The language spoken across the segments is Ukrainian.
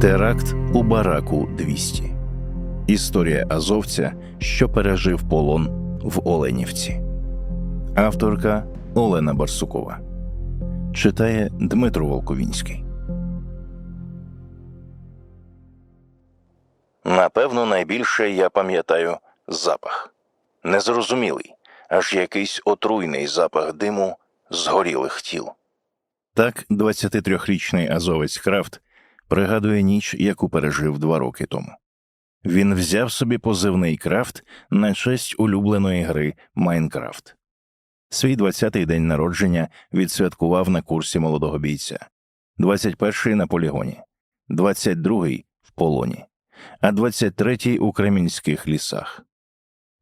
Теракт у бараку 200. Історія азовця, що пережив полон в Оленівці. Авторка Олена Барсукова. Читає Дмитро Волковінський. Напевно, найбільше я пам'ятаю запах. Незрозумілий, аж якийсь отруйний запах диму згорілих тіл. Так, 23-річний азовець Крафт пригадує ніч, яку пережив два роки тому. Він взяв собі позивний крафт на честь улюбленої гри Майнкрафт. Свій 20-й день народження відсвяткував на курсі молодого бійця, 21-й на полігоні, 22-й в полоні, а 23-й у Кремінських лісах.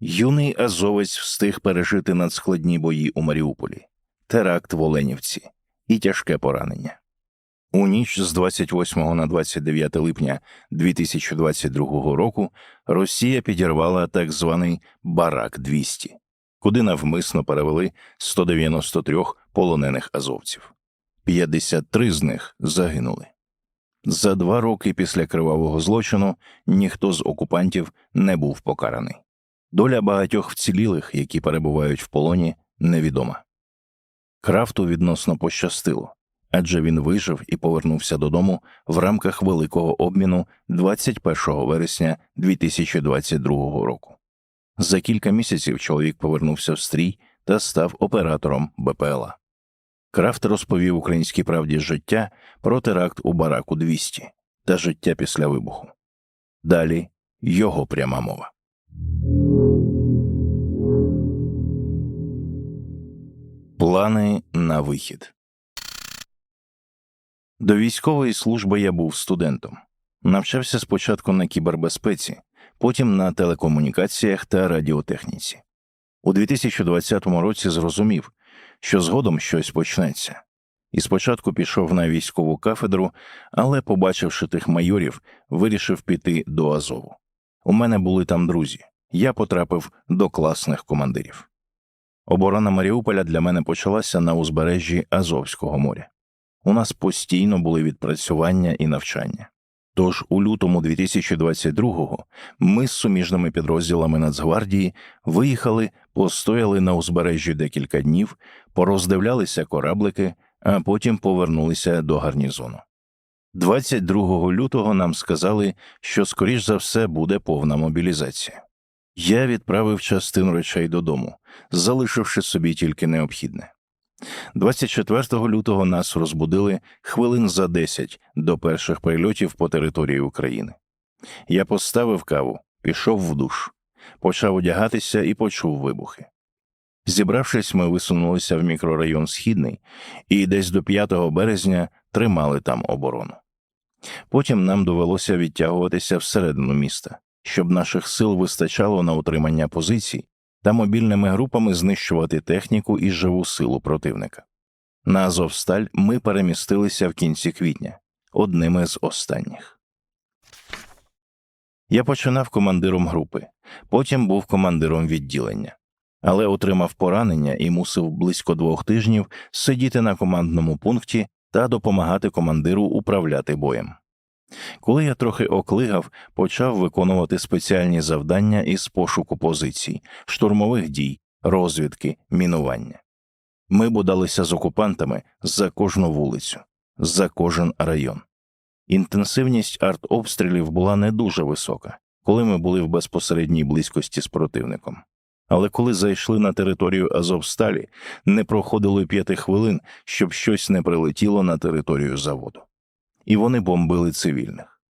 Юний азовець встиг пережити надскладні бої у Маріуполі, теракт в Оленівці і тяжке поранення. У ніч з 28 на 29 липня 2022 року Росія підірвала так званий Барак 200 куди навмисно перевели 193 полонених азовців. 53 з них загинули. За два роки після кривавого злочину ніхто з окупантів не був покараний. Доля багатьох вцілілих, які перебувають в полоні, невідома. Крафту відносно пощастило адже він вижив і повернувся додому в рамках великого обміну 21 вересня 2022 року. За кілька місяців чоловік повернувся в стрій та став оператором БПЛА. Крафт розповів українській правді життя про теракт у бараку 200 та життя після вибуху. Далі його пряма мова. Плани на вихід. До військової служби я був студентом. Навчався спочатку на кібербезпеці, потім на телекомунікаціях та радіотехніці. У 2020 році зрозумів, що згодом щось почнеться, і спочатку пішов на військову кафедру, але, побачивши тих майорів, вирішив піти до Азову. У мене були там друзі, я потрапив до класних командирів. Оборона Маріуполя для мене почалася на узбережжі Азовського моря. У нас постійно були відпрацювання і навчання. Тож у лютому 2022-го ми з суміжними підрозділами Нацгвардії виїхали, постояли на узбережжі декілька днів, пороздивлялися кораблики, а потім повернулися до гарнізону. 22 лютого нам сказали, що, скоріш за все, буде повна мобілізація. Я відправив частину речей додому, залишивши собі тільки необхідне. 24 лютого нас розбудили хвилин за 10 до перших прильотів по території України. Я поставив каву, пішов в душ, почав одягатися і почув вибухи. Зібравшись, ми висунулися в мікрорайон Східний і десь до 5 березня тримали там оборону. Потім нам довелося відтягуватися всередину міста, щоб наших сил вистачало на утримання позицій та мобільними групами знищувати техніку і живу силу противника. На Азовсталь ми перемістилися в кінці квітня, одними з останніх. Я починав командиром групи, потім був командиром відділення, але отримав поранення і мусив близько двох тижнів сидіти на командному пункті та допомагати командиру управляти боєм. Коли я трохи оклигав, почав виконувати спеціальні завдання із пошуку позицій, штурмових дій, розвідки, мінування. Ми будалися з окупантами за кожну вулицю, за кожен район. Інтенсивність артобстрілів була не дуже висока, коли ми були в безпосередній близькості з противником. Але коли зайшли на територію Азовсталі, не проходило п'яти хвилин, щоб щось не прилетіло на територію заводу і вони бомбили цивільних.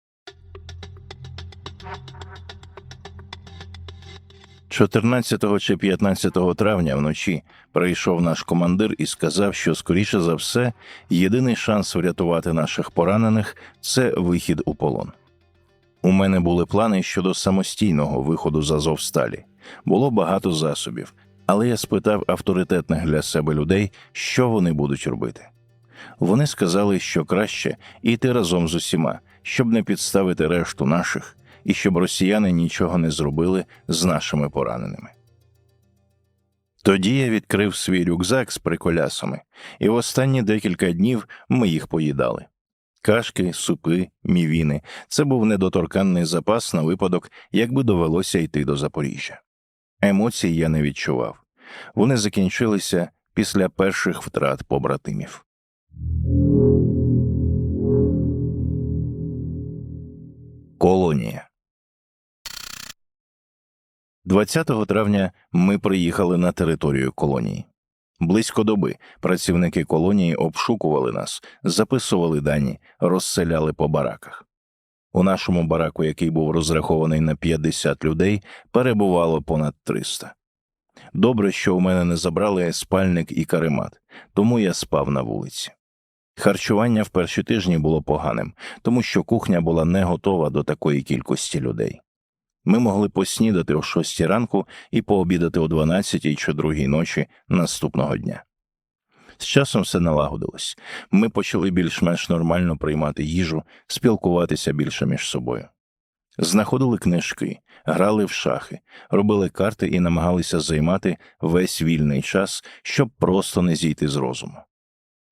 14 чи 15 травня вночі прийшов наш командир і сказав, що, скоріше за все, єдиний шанс врятувати наших поранених це вихід у полон. У мене були плани щодо самостійного виходу з Азовсталі. Було багато засобів, але я спитав авторитетних для себе людей, що вони будуть робити. Вони сказали, що краще йти разом з усіма, щоб не підставити решту наших і щоб росіяни нічого не зробили з нашими пораненими. Тоді я відкрив свій рюкзак з приколясами, і в останні декілька днів ми їх поїдали. Кашки, супи, мівіни це був недоторканний запас на випадок, якби довелося йти до Запоріжжя. Емоцій я не відчував. Вони закінчилися після перших втрат побратимів. 20 травня ми приїхали на територію колонії. Близько доби працівники колонії обшукували нас, записували дані, розселяли по бараках. У нашому бараку, який був розрахований на 50 людей, перебувало понад 300. Добре, що у мене не забрали спальник і каремат, тому я спав на вулиці. Харчування в перші тижні було поганим, тому що кухня була не готова до такої кількості людей. Ми могли поснідати о 6 ранку і пообідати о 12 чи 2 ночі наступного дня. З часом все налагодилось. Ми почали більш-менш нормально приймати їжу, спілкуватися більше між собою. Знаходили книжки, грали в шахи, робили карти і намагалися займати весь вільний час, щоб просто не зійти з розуму.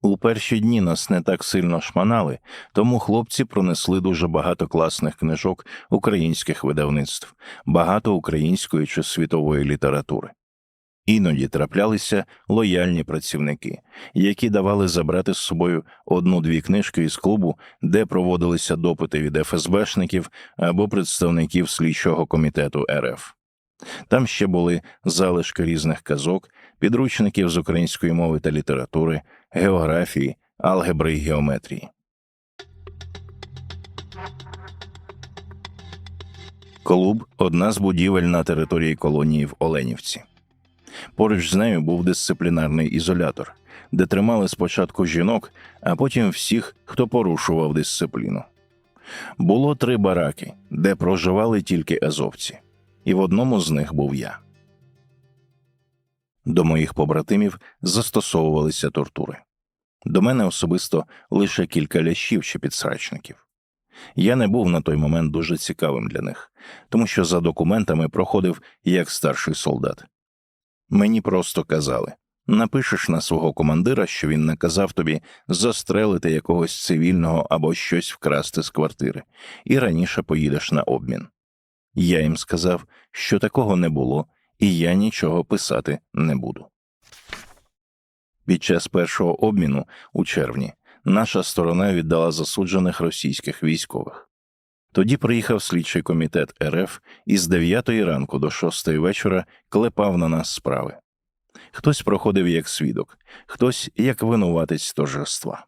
У перші дні нас не так сильно шманали, тому хлопці пронесли дуже багато класних книжок українських видавництв, багато української чи світової літератури. Іноді траплялися лояльні працівники, які давали забрати з собою одну-дві книжки із клубу, де проводилися допити від ФСБшників або представників слідчого комітету РФ. Там ще були залишки різних казок, підручників з української мови та літератури, географії, алгебри й геометрії. Клуб одна з будівель на території колонії в Оленівці. Поруч з нею був дисциплінарний ізолятор, де тримали спочатку жінок, а потім всіх, хто порушував дисципліну. Було три бараки, де проживали тільки азовці, і в одному з них був я. До моїх побратимів застосовувалися тортури. До мене особисто лише кілька лящів чи підсрачників. Я не був на той момент дуже цікавим для них, тому що за документами проходив як старший солдат. Мені просто казали напишеш на свого командира, що він наказав тобі застрелити якогось цивільного або щось вкрасти з квартири, і раніше поїдеш на обмін. Я їм сказав, що такого не було, і я нічого писати не буду. Під час першого обміну у червні наша сторона віддала засуджених російських військових. Тоді приїхав слідчий комітет РФ і з 9 ранку до 6 вечора клепав на нас справи. Хтось проходив як свідок, хтось як винуватець торжества.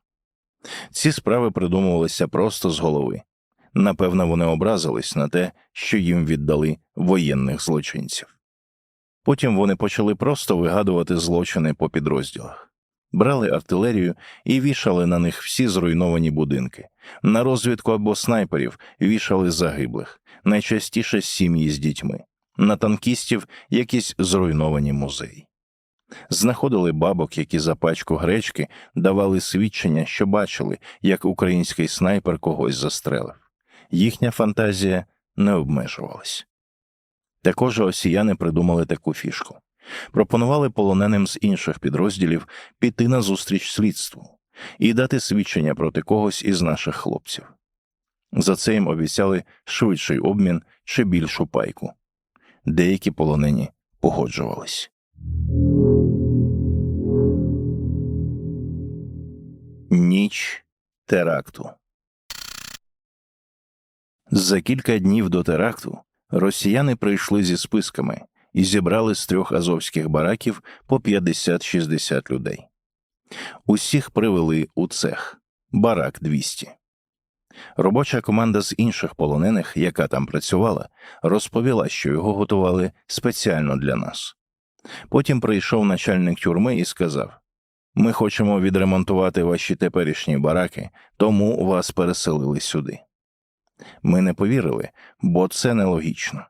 Ці справи придумувалися просто з голови. Напевно, вони образились на те, що їм віддали воєнних злочинців. Потім вони почали просто вигадувати злочини по підрозділах брали артилерію і вішали на них всі зруйновані будинки. На розвідку або снайперів вішали загиблих, найчастіше сім'ї з дітьми, на танкістів якісь зруйновані музеї. Знаходили бабок, які за пачку гречки давали свідчення, що бачили, як український снайпер когось застрелив. Їхня фантазія не обмежувалась. Також росіяни придумали таку фішку пропонували полоненим з інших підрозділів піти на зустріч слідству і дати свідчення проти когось із наших хлопців. За це їм обіцяли швидший обмін чи більшу пайку. Деякі полонені погоджувались. Ніч теракту. За кілька днів до теракту росіяни прийшли зі списками, і зібрали з трьох азовських бараків по 50-60 людей. Усіх привели у цех барак 200. Робоча команда з інших полонених, яка там працювала, розповіла, що його готували спеціально для нас. Потім прийшов начальник тюрми і сказав Ми хочемо відремонтувати ваші теперішні бараки, тому вас переселили сюди. Ми не повірили, бо це нелогічно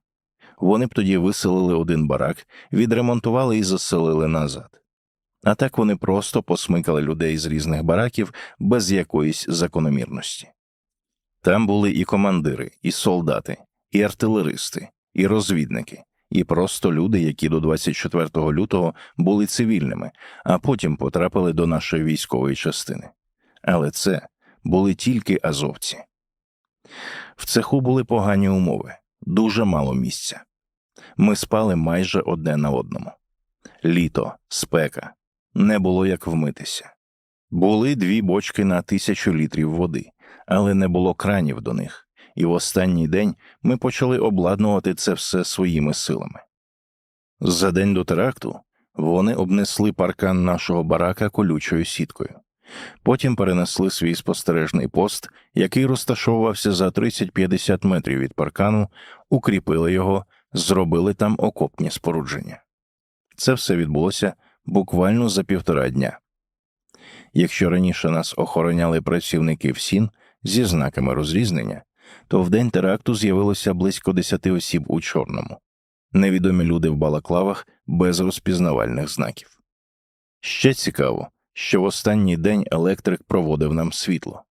вони б тоді виселили один барак, відремонтували і заселили назад. А так вони просто посмикали людей з різних бараків без якоїсь закономірності. Там були і командири, і солдати, і артилеристи, і розвідники, і просто люди, які до 24 лютого були цивільними, а потім потрапили до нашої військової частини. Але це були тільки азовці. В цеху були погані умови, дуже мало місця. Ми спали майже одне на одному. Літо, спека, не було як вмитися. Були дві бочки на тисячу літрів води, але не було кранів до них, і в останній день ми почали обладнувати це все своїми силами. За день до теракту вони обнесли паркан нашого барака колючою сіткою. Потім перенесли свій спостережний пост, який розташовувався за 30-50 метрів від паркану, укріпили його, зробили там окопні спорудження. Це все відбулося буквально за півтора дня. Якщо раніше нас охороняли працівники ФСІН зі знаками розрізнення, то в день теракту з'явилося близько десяти осіб у чорному, невідомі люди в балаклавах без розпізнавальних знаків. Ще цікаво, що в останній день електрик проводив нам світло.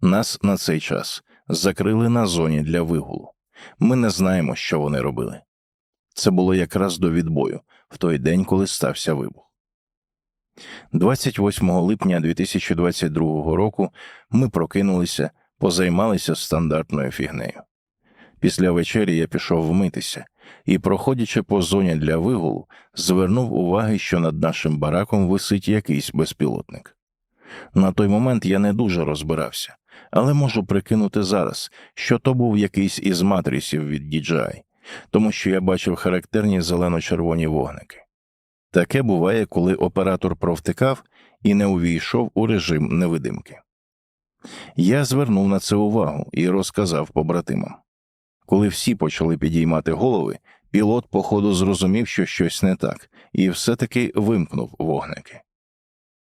Нас на цей час закрили на зоні для вигулу. Ми не знаємо, що вони робили. Це було якраз до відбою, в той день, коли стався вибух. 28 липня 2022 року ми прокинулися, позаймалися стандартною фігнею. Після вечері я пішов вмитися і, проходячи по зоні для вигулу, звернув уваги, що над нашим бараком висить якийсь безпілотник. На той момент я не дуже розбирався, але можу прикинути зараз, що то був якийсь із матрисів від DJI, тому що я бачив характерні зелено-червоні вогники. Таке буває, коли оператор провтикав і не увійшов у режим невидимки. Я звернув на це увагу і розказав побратимам. Коли всі почали підіймати голови, пілот, походу, зрозумів, що щось не так, і все-таки вимкнув вогники.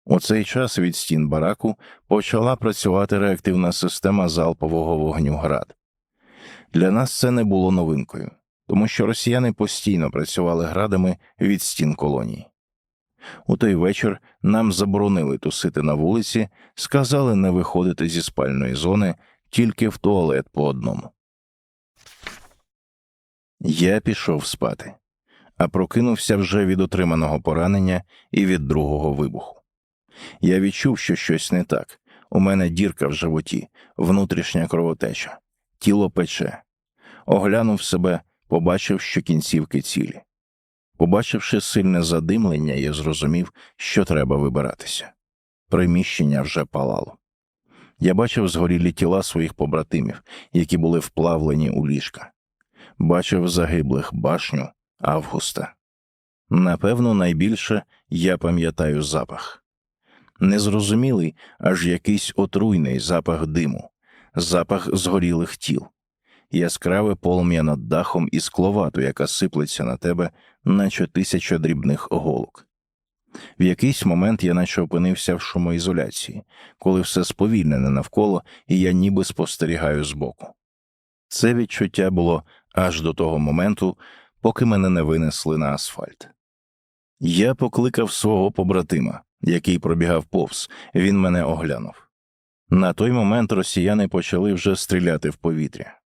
У цей час від стін бараку почала працювати реактивна система залпового вогню град. Для нас це не було новинкою, тому що росіяни постійно працювали градами від стін колонії. У той вечір нам заборонили тусити на вулиці, сказали не виходити зі спальної зони тільки в туалет по одному. Я пішов спати, а прокинувся вже від отриманого поранення і від другого вибуху. Я відчув, що щось не так. У мене дірка в животі, внутрішня кровотеча, тіло пече. Оглянув себе, побачив, що кінцівки цілі. Побачивши сильне задимлення, я зрозумів, що треба вибиратися. Приміщення вже палало. Я бачив згорілі тіла своїх побратимів, які були вплавлені у ліжка. Бачив загиблих башню Августа. Напевно, найбільше я пам'ятаю запах. Незрозумілий, аж якийсь отруйний запах диму, запах згорілих тіл, яскраве полум'я над дахом і скловату, яка сиплеться на тебе, наче тисяча дрібних голок. В якийсь момент я наче опинився в шумоізоляції, коли все сповільнене навколо, і я ніби спостерігаю збоку. Це відчуття було аж до того моменту, поки мене не винесли на асфальт. Я покликав свого побратима, який пробігав повз, він мене оглянув. На той момент росіяни почали вже стріляти в повітря.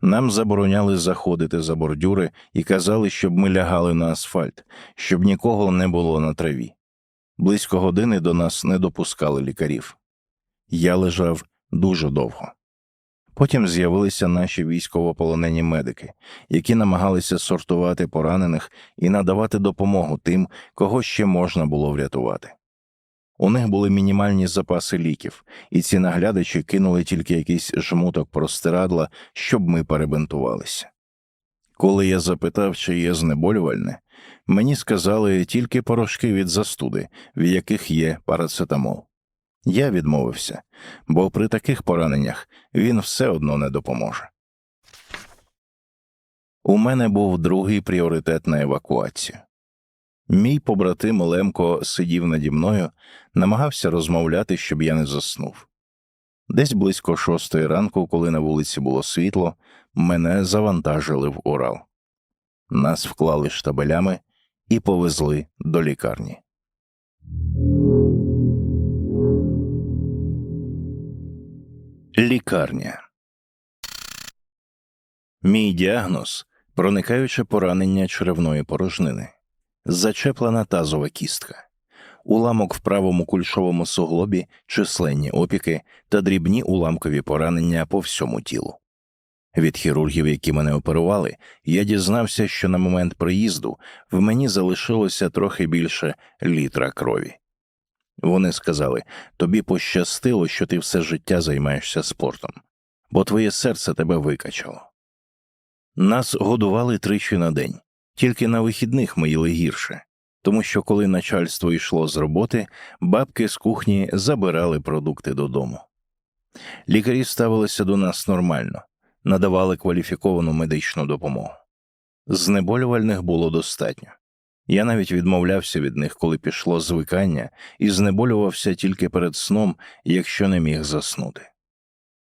Нам забороняли заходити за бордюри і казали, щоб ми лягали на асфальт, щоб нікого не було на траві. Близько години до нас не допускали лікарів. Я лежав дуже довго. Потім з'явилися наші військовополонені медики, які намагалися сортувати поранених і надавати допомогу тим, кого ще можна було врятувати. У них були мінімальні запаси ліків, і ці наглядачі кинули тільки якийсь жмуток простирадла, щоб ми перебинтувалися. Коли я запитав, чи є знеболювальне, мені сказали тільки порошки від застуди, в яких є парацетамол. Я відмовився, бо при таких пораненнях він все одно не допоможе. У мене був другий пріоритет на евакуацію. Мій побратим Лемко сидів наді мною, намагався розмовляти, щоб я не заснув. Десь близько шостої ранку, коли на вулиці було світло, мене завантажили в Урал. Нас вклали штабелями і повезли до лікарні. Лікарня. Мій діагноз проникаюче поранення черевної порожнини, зачеплена тазова кістка. уламок в правому кульшовому суглобі, численні опіки та дрібні уламкові поранення по всьому тілу. Від хірургів, які мене оперували, я дізнався, що на момент приїзду в мені залишилося трохи більше літра крові. Вони сказали тобі пощастило, що ти все життя займаєшся спортом, бо твоє серце тебе викачало. Нас годували тричі на день, тільки на вихідних ми їли гірше, тому що коли начальство йшло з роботи, бабки з кухні забирали продукти додому. Лікарі ставилися до нас нормально, надавали кваліфіковану медичну допомогу. Знеболювальних було достатньо. Я навіть відмовлявся від них, коли пішло звикання, і знеболювався тільки перед сном, якщо не міг заснути.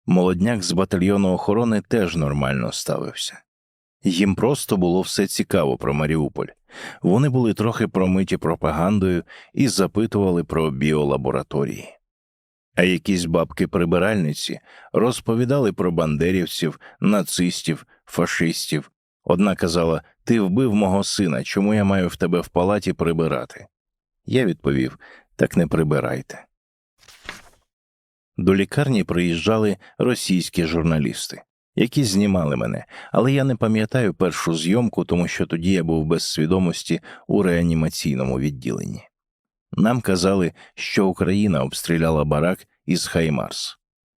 Молодняк з батальйону охорони теж нормально ставився. Їм просто було все цікаво про Маріуполь. Вони були трохи промиті пропагандою і запитували про біолабораторії. А якісь бабки-прибиральниці розповідали про бандерівців, нацистів, фашистів. Одна казала Ти вбив мого сина, чому я маю в тебе в палаті прибирати? Я відповів Так не прибирайте. До лікарні приїжджали російські журналісти, які знімали мене, але я не пам'ятаю першу зйомку, тому що тоді я був без свідомості у реанімаційному відділенні. Нам казали, що Україна обстріляла барак із Хаймарс.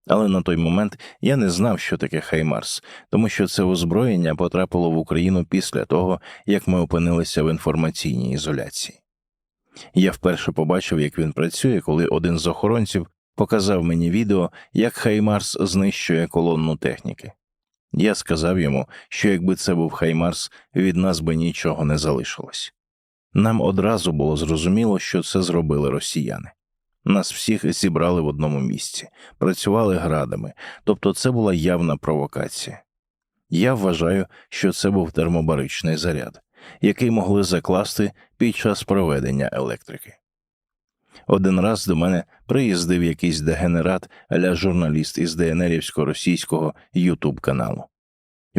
Але на той момент я не знав, що таке Хаймарс, тому що це озброєння потрапило в Україну після того, як ми опинилися в інформаційній ізоляції. Я вперше побачив, як він працює, коли один з охоронців показав мені відео, як Хаймарс знищує колонну техніки. Я сказав йому, що якби це був Хаймарс, від нас би нічого не залишилось. Нам одразу було зрозуміло, що це зробили росіяни. Нас всіх зібрали в одному місці, працювали градами, тобто це була явна провокація. Я вважаю, що це був термобаричний заряд, який могли закласти під час проведення електрики. Один раз до мене приїздив якийсь дегенерат аля журналіст із ДНРівсько-російського Ютуб каналу.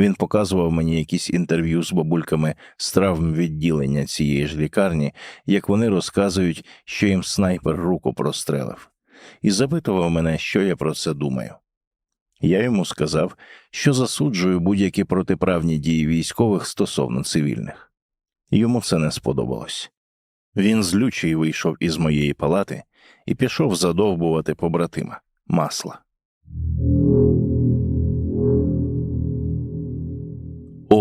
Він показував мені якісь інтерв'ю з бабульками з травм відділення цієї ж лікарні, як вони розказують, що їм снайпер руку прострелив, і запитував мене, що я про це думаю. Я йому сказав, що засуджую будь-які протиправні дії військових стосовно цивільних. Йому це не сподобалось. Він злючий вийшов із моєї палати і пішов задовбувати побратима масла.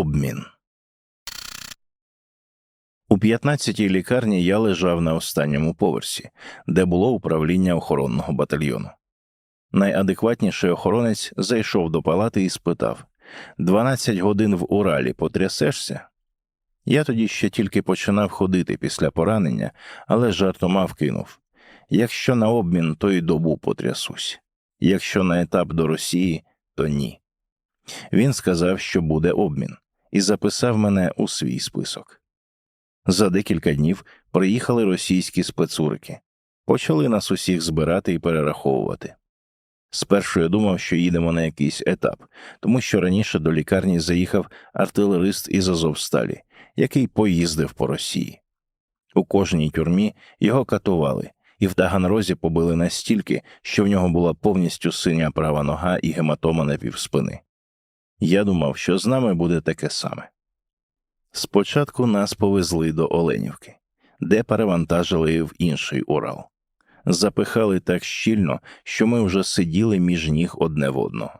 Обмін у 15-й лікарні я лежав на останньому поверсі, де було управління охоронного батальйону. Найадекватніший охоронець зайшов до палати і спитав: «12 годин в Уралі потрясешся? Я тоді ще тільки починав ходити після поранення, але жартома вкинув якщо на обмін, то й добу потрясусь, якщо на етап до Росії, то ні. Він сказав, що буде обмін, і записав мене у свій список. За декілька днів приїхали російські спецурики, почали нас усіх збирати і перераховувати. Спершу я думав, що їдемо на якийсь етап, тому що раніше до лікарні заїхав артилерист із Азовсталі, який поїздив по Росії. У кожній тюрмі його катували, і в Таганрозі побили настільки, що в нього була повністю синя права нога і гематома на півспини. Я думав, що з нами буде таке саме. Спочатку нас повезли до Оленівки, де перевантажили в інший Урал. Запихали так щільно, що ми вже сиділи між ніг одне в одного.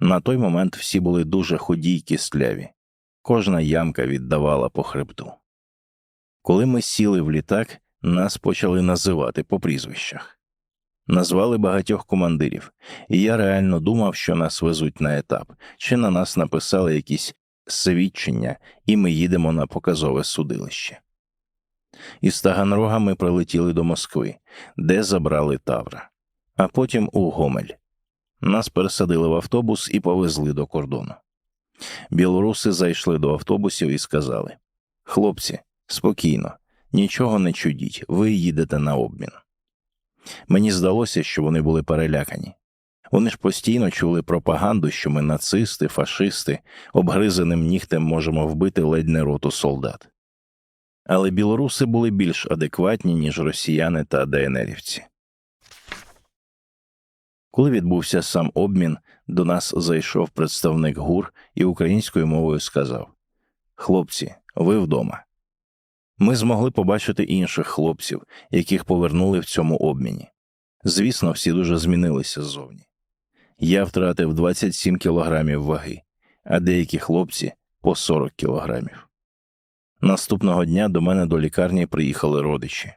На той момент всі були дуже худі й кістляві, кожна ямка віддавала по хребту. Коли ми сіли в літак, нас почали називати по прізвищах. Назвали багатьох командирів, і я реально думав, що нас везуть на етап, чи на нас написали якісь свідчення, і ми їдемо на показове судилище. Із Таганрога ми прилетіли до Москви, де забрали Тавра, а потім у Гомель. Нас пересадили в автобус і повезли до кордону. Білоруси зайшли до автобусів і сказали Хлопці, спокійно, нічого не чудіть, ви їдете на обмін. Мені здалося, що вони були перелякані. Вони ж постійно чули пропаганду, що ми нацисти, фашисти, обгризаним нігтем можемо вбити ледь не роту солдат. Але білоруси були більш адекватні, ніж росіяни та ДНРівці. Коли відбувся сам обмін, до нас зайшов представник ГУР і українською мовою сказав: Хлопці, ви вдома. Ми змогли побачити інших хлопців, яких повернули в цьому обміні. Звісно, всі дуже змінилися ззовні. Я втратив 27 кілограмів ваги, а деякі хлопці по 40 кілограмів. Наступного дня до мене до лікарні приїхали родичі.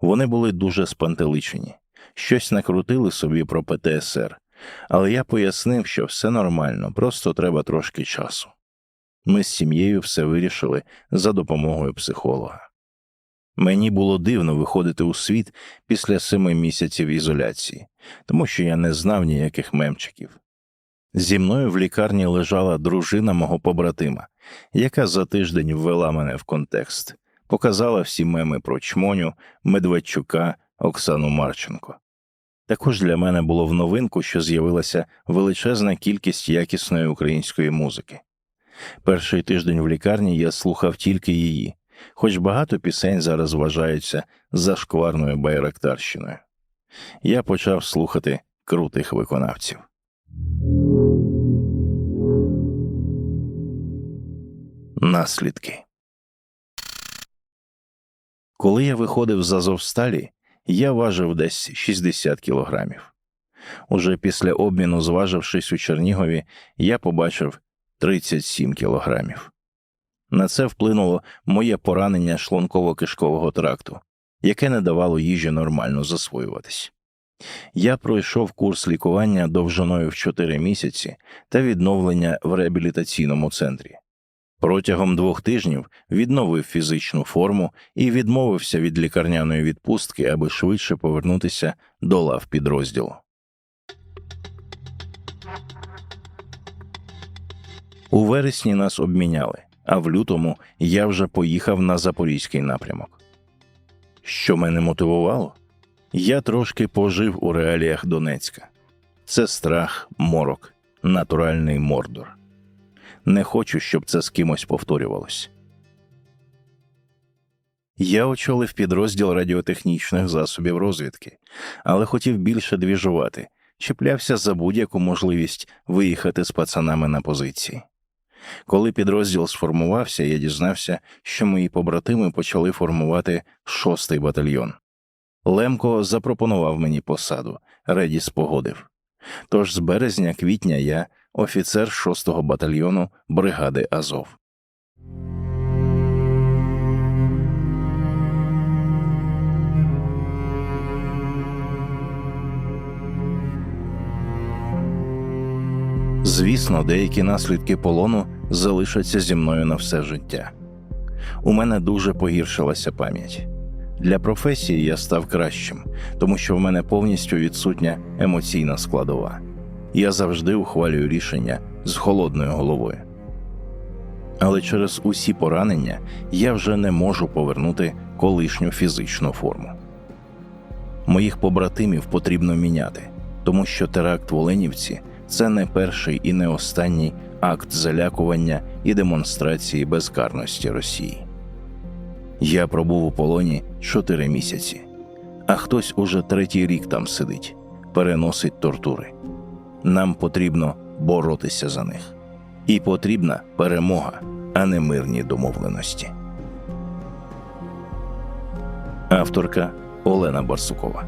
Вони були дуже спантеличені, щось накрутили собі про ПТСР, але я пояснив, що все нормально, просто треба трошки часу. Ми з сім'єю все вирішили за допомогою психолога. Мені було дивно виходити у світ після семи місяців ізоляції, тому що я не знав ніяких мемчиків. Зі мною в лікарні лежала дружина мого побратима, яка за тиждень ввела мене в контекст, показала всі меми про чмоню, Медведчука, Оксану Марченко. Також для мене було в новинку, що з'явилася величезна кількість якісної української музики. Перший тиждень в лікарні я слухав тільки її, хоч багато пісень зараз вважаються зашкварною байрактарщиною. Я почав слухати крутих виконавців. Наслідки. Коли я виходив з Азовсталі, я важив десь 60 кілограмів. Уже після обміну, зважившись у Чернігові, я побачив 37 кілограмів. На це вплинуло моє поранення шлунково-кишкового тракту, яке не давало їжі нормально засвоюватись. Я пройшов курс лікування довжиною в 4 місяці та відновлення в реабілітаційному центрі. Протягом двох тижнів відновив фізичну форму і відмовився від лікарняної відпустки, аби швидше повернутися до лав підрозділу. У вересні нас обміняли, а в лютому я вже поїхав на запорізький напрямок. Що мене мотивувало? Я трошки пожив у реаліях Донецька. Це страх, морок, натуральний мордор. Не хочу, щоб це з кимось повторювалось. Я очолив підрозділ радіотехнічних засобів розвідки, але хотів більше двіжувати, чіплявся за будь-яку можливість виїхати з пацанами на позиції. Коли підрозділ сформувався, я дізнався, що мої побратими почали формувати шостий батальйон. Лемко запропонував мені посаду, Редіс погодив. Тож з березня квітня я офіцер 6-го батальйону бригади Азов. Звісно, деякі наслідки полону залишаться зі мною на все життя. У мене дуже погіршилася пам'ять. Для професії я став кращим, тому що в мене повністю відсутня емоційна складова. Я завжди ухвалюю рішення з холодною головою. Але через усі поранення я вже не можу повернути колишню фізичну форму. Моїх побратимів потрібно міняти, тому що теракт в Оленівці це не перший і не останній акт залякування і демонстрації безкарності Росії. Я пробув у полоні чотири місяці, а хтось уже третій рік там сидить, переносить тортури. Нам потрібно боротися за них. І потрібна перемога, а не мирні домовленості. Авторка Олена Барсукова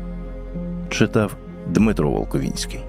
читав Дмитро Волковінський.